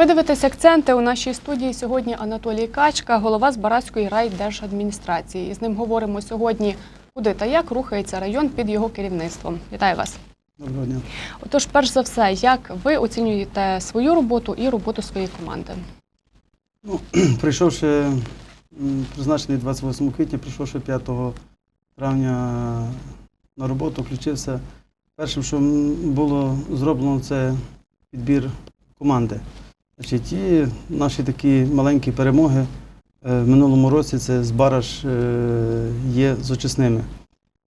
Ви дивитесь акценти у нашій студії сьогодні Анатолій Качка, голова Збаразької райдержадміністрації. І з ним говоримо сьогодні, куди та як рухається район під його керівництвом. Вітаю вас. Доброго дня. Отож, перш за все, як ви оцінюєте свою роботу і роботу своєї команди? Ну, прийшовши призначений 28 квітня, прийшовши 5 травня на роботу, включився. Першим, що було зроблено, це підбір команди. Значить, і наші такі маленькі перемоги е, в минулому році це Збараж е, є з очисними.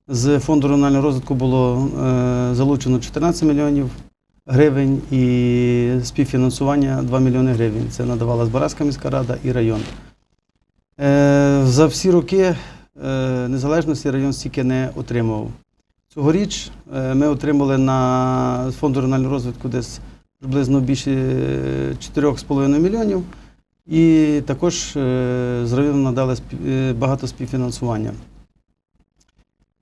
З фонду регіонального розвитку було е, залучено 14 мільйонів гривень і співфінансування 2 мільйони гривень. Це надавала Збаразька міська рада і район. За всі роки незалежності район стільки не отримував. Цьогоріч ми отримали на фонду регіонального розвитку десь приблизно більше е, 4,5 мільйонів. І також е, з району надали е, багато співфінансування.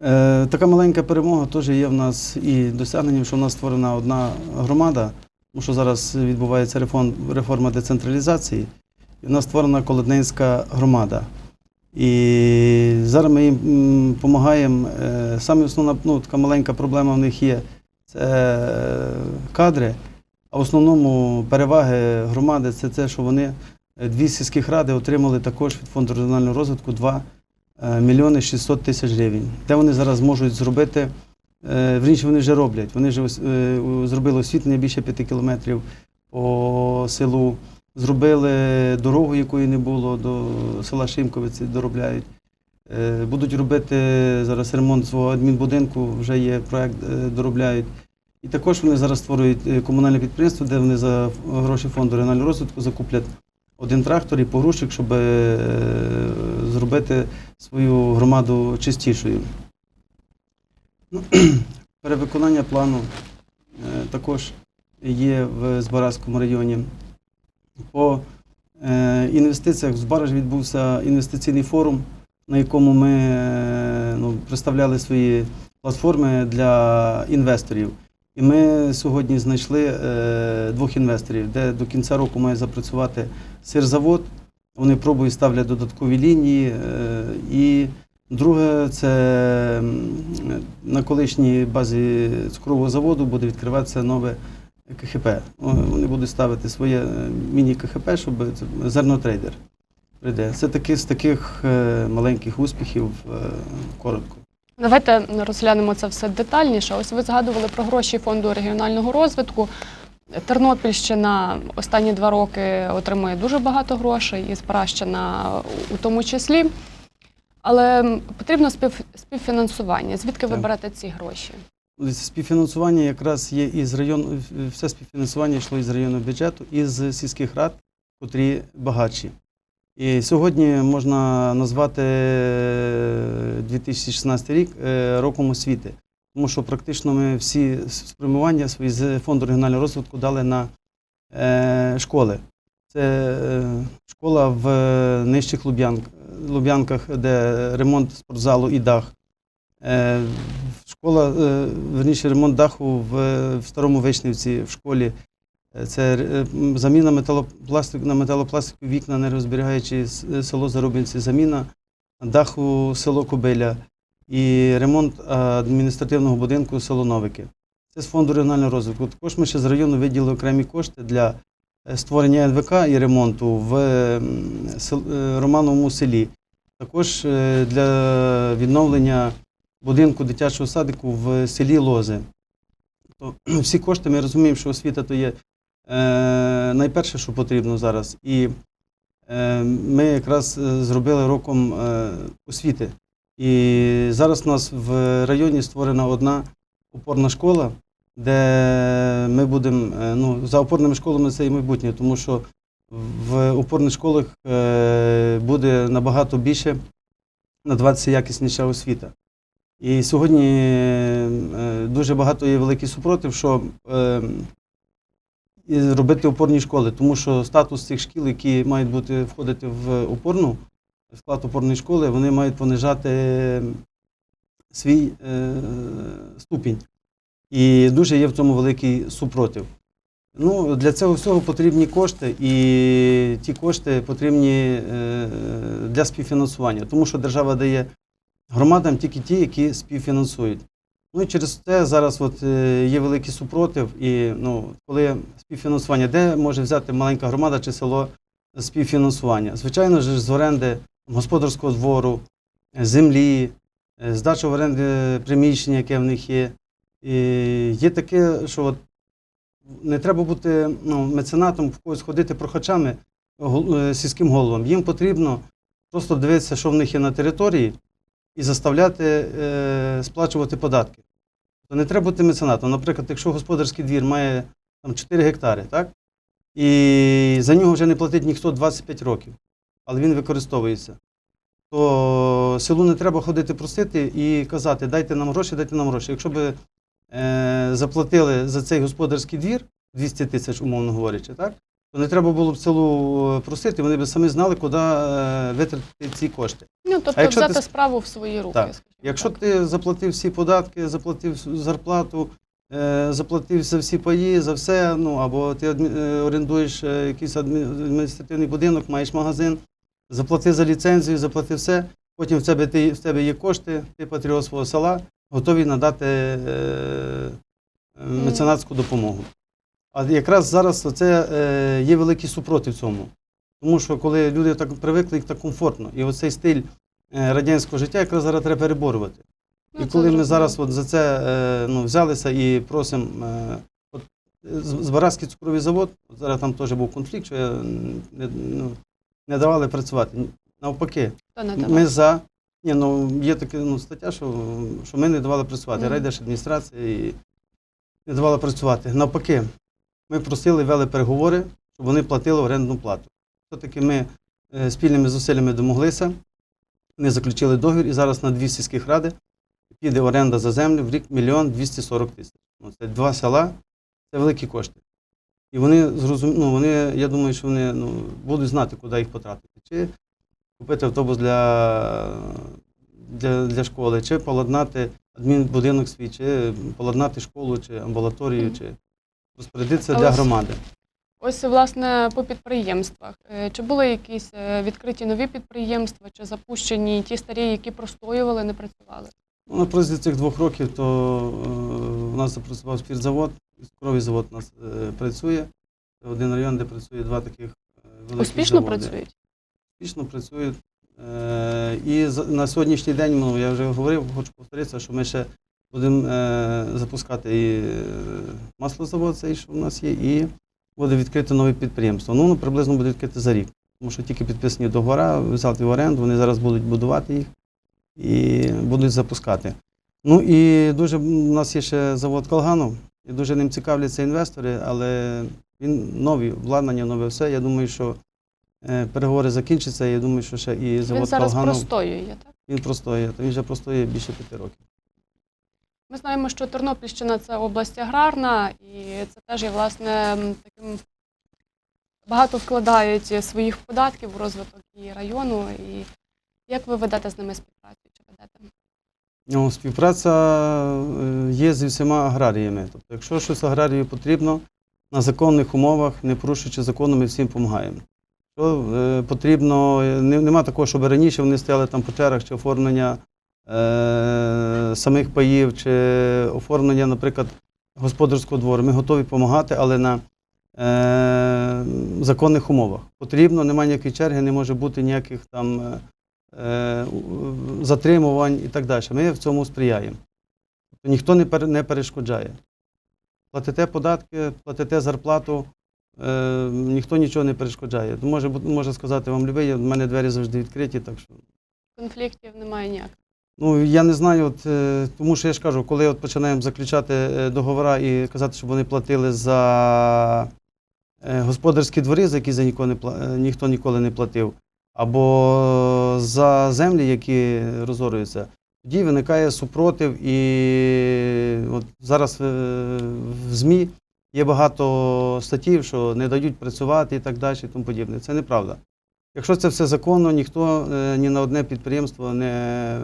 Е, Така маленька перемога теж є в нас і досягненням, що в нас створена одна громада, тому що зараз відбувається реформа децентралізації, і в нас створена Колодненська громада. І зараз ми їм допомагаємо. Саме основна ну, така маленька проблема в них є це е, кадри. А в основному переваги громади це те, що вони е, дві сільських ради отримали також від фонду регіонального розвитку 2 е, мільйони 600 тисяч гривень. Де вони зараз можуть зробити, е, вірніше вони вже роблять. Вони вже зробили освітлення більше 5 кілометрів по селу, зробили дорогу, якої не було, до села Шимковиці доробляють. Будуть робити зараз ремонт свого адмінбудинку, вже є проект, е, доробляють. І також вони зараз створюють е, комунальне підприємство, де вони за гроші фонду регіонального розвитку закуплять один трактор і погрузчик, щоб е, зробити свою громаду чистішою. Ну, перевиконання плану е, також є в Збаразькому районі. По інвестиціях в Збаражі відбувся інвестиційний форум, на якому ми ну, представляли свої платформи для інвесторів. І ми сьогодні знайшли е, двох інвесторів, де до кінця року має запрацювати сирзавод. Вони пробують ставлять додаткові лінії. Е, і друге, це на колишній базі цукрового заводу буде відкриватися нове КХП. Вони будуть ставити своє е, міні-КХП, щоб зернотрейдер прийде. Це таки з таких маленьких успіхів коротко. Давайте розглянемо це все детальніше. Ось ви згадували про гроші фонду регіонального розвитку. Тернопільщина останні два роки отримує дуже багато грошей, і Спаращина у тому числі. Але потрібно спів, співфінансування. Звідки ви берете ці гроші? Співфінансування якраз є із району, все співфінансування йшло із районного бюджету, із сільських рад, котрі багатші. І сьогодні можна назвати е, 2016 рік е, роком освіти, тому що практично ми всі спрямування свої з фонду регіонального розвитку дали на е, школи. Це е, школа в нижчих Луб'янках, де ремонт спортзалу і дах. Е, Школа, е, верніше, ремонт даху в, в Старому Вишнівці в школі. Е, Це е, заміна металопластику на металопластику вікна, не розберігаючи е, село Зарубинці, заміна даху село Кобиля і ремонт адміністративного будинку село Новики. Це з фонду регіонального розвитку. Також ми ще з району виділили окремі кошти для створення НВК і ремонту в Романовому селі. Також для відновлення будинку дитячого садику в селі Лози. Всі кошти ми розуміємо, що освіта то є е, найперше, що потрібно зараз. І е, ми якраз е, зробили роком освіти. І зараз у нас в районі створена одна опорна школа, де ми будемо, ну, за опорними школами це і майбутнє, тому що в опорних школах буде набагато більше надаватися якісніша освіта. І сьогодні дуже багато є великий супротив, що і робити опорні школи, тому що статус цих шкіл, які мають бути входити в опорну, в склад опорної школи, вони мають понижати свій е, ступінь. І дуже є в цьому великий супротив. Ну, для цього всього потрібні кошти, і ті кошти потрібні е, для співфінансування, тому що держава дає громадам тільки ті, які співфінансують. Ну і через це зараз от, е, є великий супротив, і ну, коли співфінансування, де може взяти маленька громада чи село співфінансування? Звичайно ж, з оренди господарського двору, е, землі, е, здача в оренди приміщення, яке в них є. І є таке, що от не треба бути ну, меценатом, в когось ходити прохачами сільським головам. Їм потрібно просто дивитися, що в них є на території, і заставляти е, сплачувати податки. То не треба бути меценатом. Наприклад, якщо господарський двір має там, 4 гектари, так? і за нього вже не платить ніхто 25 років, але він використовується, то селу не треба ходити просити і казати, дайте нам гроші, дайте нам гроші. Якщо б е, заплатили за цей господарський двір 200 тисяч, умовно говорячи, так? Не треба було б селу просити, вони б самі знали, куди е, витратити ці кошти. Ну, тобто взяти ти- справу в свої руки. Так. скажімо Якщо так. ти заплатив всі податки, заплатив зарплату, е, заплатив за всі паї, за все, ну або ти е, орендуєш е, якийсь адміністративний будинок, маєш магазин, заплатив за ліцензію, заплатив все. Потім в тебе, ти, в тебе є кошти, ти патріот свого села, готові надати е, е, меценатську допомогу. А якраз зараз це е, є великий супротив цьому. Тому що коли люди так привикли, їх так комфортно. І оцей стиль е, радянського життя якраз зараз треба переборювати. Ну, і коли ми зараз от за це е, ну, взялися і просимо, е, от, з- Збаразький цукровий завод, от зараз там теж був конфлікт, що я, не, ну, не давали працювати. Навпаки, ми за. Ні, ну є така ну, стаття, що, що ми не давали працювати. Мгм. Райдержадміністрація і не давала працювати. Навпаки, ми просили, вели переговори, щоб вони платили орендну плату. Все-таки ми е, спільними зусиллями домоглися. Вони заключили договір, і зараз на дві сільських ради піде оренда за землю в рік мільйон 240 тисяч. Ну, це два села, це великі кошти. І вони зрозум... ну, вони, я думаю, що вони ну, будуть знати, куди їх потратити. Чи купити автобус для, для, для школи, чи поладнати адмінбудинок свій, чи поладнати школу, чи амбулаторію, чи розпорядитися для громади. Ось, власне, по підприємствах. Е, Чи були якісь е, відкриті нові підприємства, чи запущені ті старі, які простоювали, не працювали? Ну, на протязі цих двох років то е, у нас запрацював спіртзавод, цукровий завод у нас працює. Це один район, де працює два таких великих Успішно заводи. працюють? Успішно працюють. І на сьогоднішній день, ну, я вже говорив, хочу повторитися, що ми ще будемо е, запускати і е, маслозавод, цей, що в нас є, і буде відкрити нове підприємство. Ну, воно приблизно буде відкрити за рік. Тому що тільки підписані договори, взяти в оренду, вони зараз будуть будувати їх і будуть запускати. Ну і дуже у нас є ще завод Колгану, і дуже ним цікавляться інвестори, але він новий, обладнання, нове все. Я думаю, що е, переговори закінчаться. Я думаю, що ще і завод Він зараз Колгану простоює, так? він простоє. Він вже простоє більше п'яти років. Ми знаємо, що Тернопільщина це область аграрна, і це теж є власне таким багато вкладають своїх податків у розвиток і району. І як ви ведете з ними співпрацю? Чи ведете? Ну, співпраця е, є зі всіма аграріями. Тобто, якщо щось аграрію потрібно, на законних умовах, не порушуючи закону, ми всім допомагаємо. Що е, потрібно, е, нема такого, щоб раніше вони стояли там по чергах чи оформлення самих паїв, чи оформлення, наприклад, господарського двору. Ми готові допомагати, але на е, законних умовах. Потрібно, немає ніякої черги, не може бути ніяких там. е, е, затримувань і так далі. Ми в цьому сприяємо. Тобто ніхто не, пере- перешкоджає. Платите податки, платите зарплату, е, ніхто нічого не перешкоджає. Може, може сказати вам любий, в мене двері завжди відкриті, так що. Конфліктів немає ніяких. Ну, я не знаю, от, е, тому що я ж кажу, коли от починаємо заключати е, договори і казати, щоб вони платили за е, господарські двори, за які за ніколи не, ніхто ніколи не платив, або за землі, які розорюються, тоді виникає супротив. І от зараз в ЗМІ є багато статтів, що не дають працювати і так далі, і тому подібне. Це неправда. Якщо це все законно, ніхто е, ні на одне підприємство не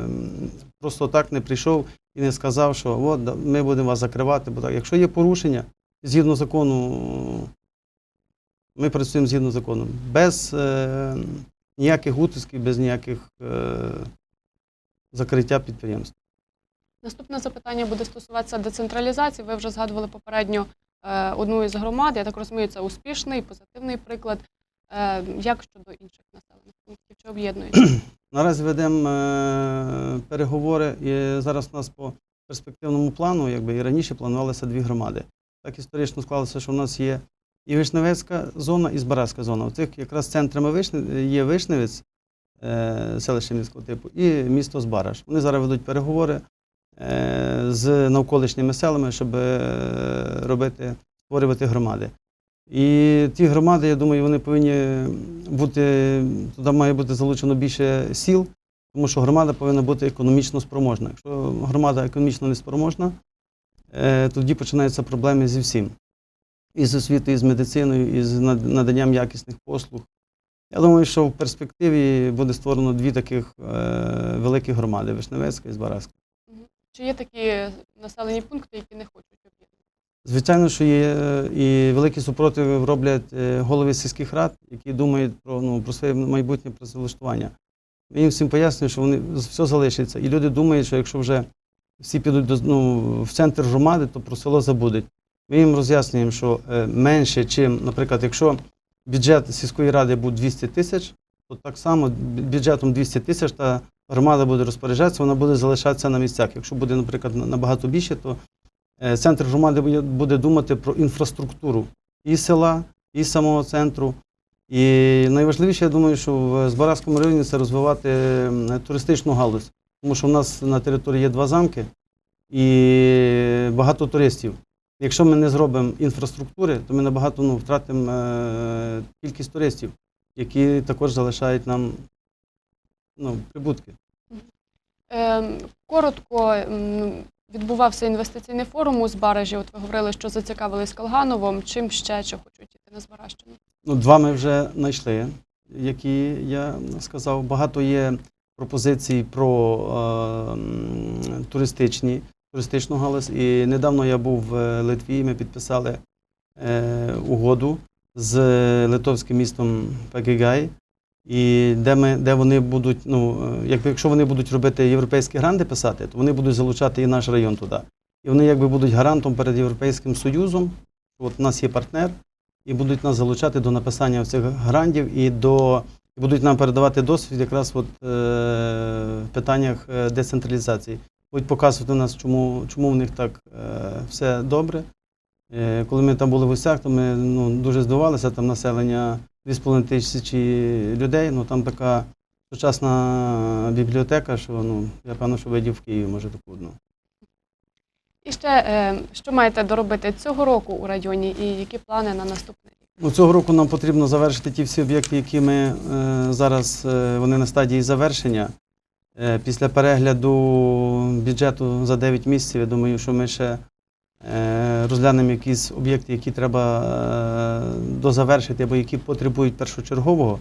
просто так не прийшов і не сказав, що от ми будемо вас закривати. Бо так, якщо є порушення, згідно закону, ми працюємо згідно закону. Без е, ніяких утисків, без ніяких е, закриття підприємств. Наступне запитання буде стосуватися децентралізації. Ви вже згадували попередньо е, одну із громад. Я так розумію, це успішний, позитивний приклад. Е, Як щодо інших населених пунктів? Чи об'єднується? Наразі ведемо е, переговори, і зараз у нас по перспективному плану, якби і раніше планувалися дві громади. Так історично склалося, що в нас є і Вишневецька зона, і Збаразька зона. У цих якраз центрами Вишне, є Вишневець, е, селище міського типу, і місто Збараж. Вони зараз ведуть переговори з навколишніми селами, щоб робити, створювати громади. І ті громади, я думаю, вони повинні бути, туди має бути залучено більше сіл, тому що громада повинна бути економічно спроможна. Якщо громада економічно не спроможна, е, тоді починаються проблеми зі всім. І з освітою, і з медициною, і з наданням якісних послуг. Я думаю, що в перспективі буде створено дві таких е, великі громади Вишневецька і Збаразька. Чи є такі населені пункти, які не хочуть? Звичайно, що є е, і великі супротиви роблять е, голови сільських рад, які думають про, ну, про своє майбутнє працевлаштування. Ми їм всім пояснюємо, що вони все залишиться. І люди думають, що якщо вже всі підуть до, ну, в центр громади, то про село забудуть. Ми їм роз'яснюємо, що е, менше, чим, наприклад, якщо бюджет сільської ради був 200 тисяч, то так само бюджетом 200 тисяч та громада буде розпоряджатися, вона буде залишатися на місцях. Якщо буде, наприклад, набагато більше, то Центр громади буде- думати про інфраструктуру і села, і самого центру. І найважливіше, я думаю, що в Збаразькому районі це розвивати туристичну галузь. Тому що в нас на території є два замки і багато туристів. Якщо ми не зробимо інфраструктури, то ми набагато ну, втратимо е, кількість туристів, які також залишають нам ну, прибутки. Е, Коротко відбувався інвестиційний форум у Збаражі. От ви говорили, що зацікавились Калгановом. Чим ще чи хочуть іти на Збаражчину? Ну, два ми вже знайшли, які я сказав. Багато є пропозицій про е, туристичні, туристичну галузь. І недавно я був в Литві, ми підписали е, угоду з литовським містом Пегігай, і де, ми, де вони будуть, ну, е, якби, якщо вони будуть робити європейські гранди писати, то вони будуть залучати і наш район туди. І вони якби будуть гарантом перед Європейським Союзом. От у нас є партнер, і будуть нас залучати до написання цих грантів і до і будуть нам передавати досвід якраз от, е, в питаннях е, децентралізації. Будуть показувати нас, чому, чому в них так е, все добре. Е, коли ми там були в гостях, то ми ну, дуже здивувалися, там населення 2,5 тисячі людей, ну там така сучасна бібліотека, що ну, я певно, що видів в Києві, може таку одну. І ще е, що маєте доробити цього року у районі, і які плани на наступний рік? Ну, цього року нам потрібно завершити ті всі об'єкти, які ми е, зараз е, вони на стадії завершення. Е, після перегляду бюджету за 9 місяців, я думаю, що ми ще розглянемо якісь об'єкти, які треба е, дозавершити або які потребують першочергового.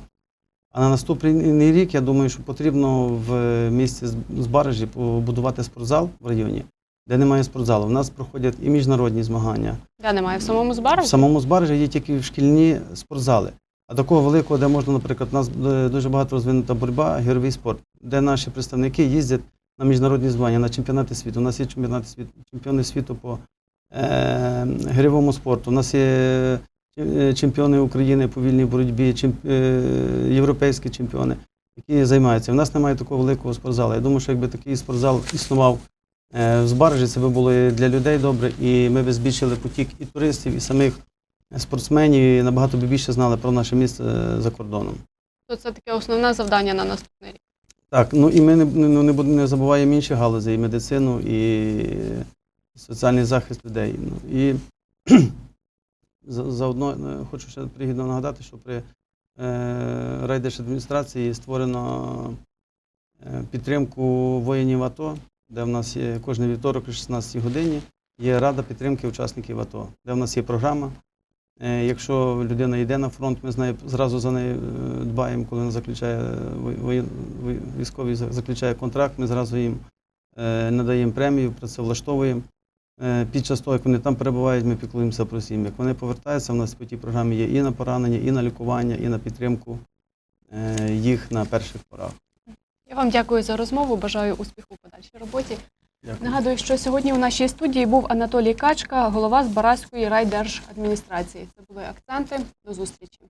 А на наступний рік, я думаю, що потрібно в місті З- Збаражі побудувати спортзал в районі, де немає спортзалу. У нас проходять і міжнародні змагання. Де немає в самому В самому Збаражі є тільки шкільні спортзали. А такого великого, де можна, наприклад, у нас е, дуже багато розвинута боротьба, гіровий спорт, де наші представники їздять на міжнародні змагання, на чемпіонати світу. У нас є чемпіонати світу, чемпіони світу по е, гирьовому спорту. У нас є е, чемпіони України по вільній боротьбі, чемп, е, європейські чемпіони, які займаються. У нас немає такого великого спортзалу. Я думаю, що якби такий спортзал існував е, в Збаражі, це би було і для людей добре, і ми б збільшили потік і туристів, і самих спортсменів, і набагато б більше знали про наше місце е, за кордоном. То це таке основне завдання на наступний рік. Так, ну і ми не, не, не, не забуваємо інші галузі, і медицину, і соціальний захист людей. Ну, і заодно е, хочу ще пригідно нагадати, що при е, райдержадміністрації створено е, підтримку воїнів АТО, де в нас є кожен вівторок о 16 годині є рада підтримки учасників АТО, де в нас є програма. Е, Якщо людина йде на фронт, ми з нею зразу за нею дбаємо, коли вона заключає військовий заключає контракт, ми зразу їм надаємо премію, працевлаштовуємо. Е, Під час того, як вони там перебувають, ми піклуємося про сім'ї. Як вони повертаються, у нас по тій програмі є і на поранення, і на лікування, і на підтримку е, їх на перших порах. Я вам дякую за розмову. Бажаю успіху у подальшій роботі. Дякую. Нагадую, що сьогодні у нашій студії був Анатолій Качка, голова Збаразької райдержадміністрації. Це були акценти. До зустрічі.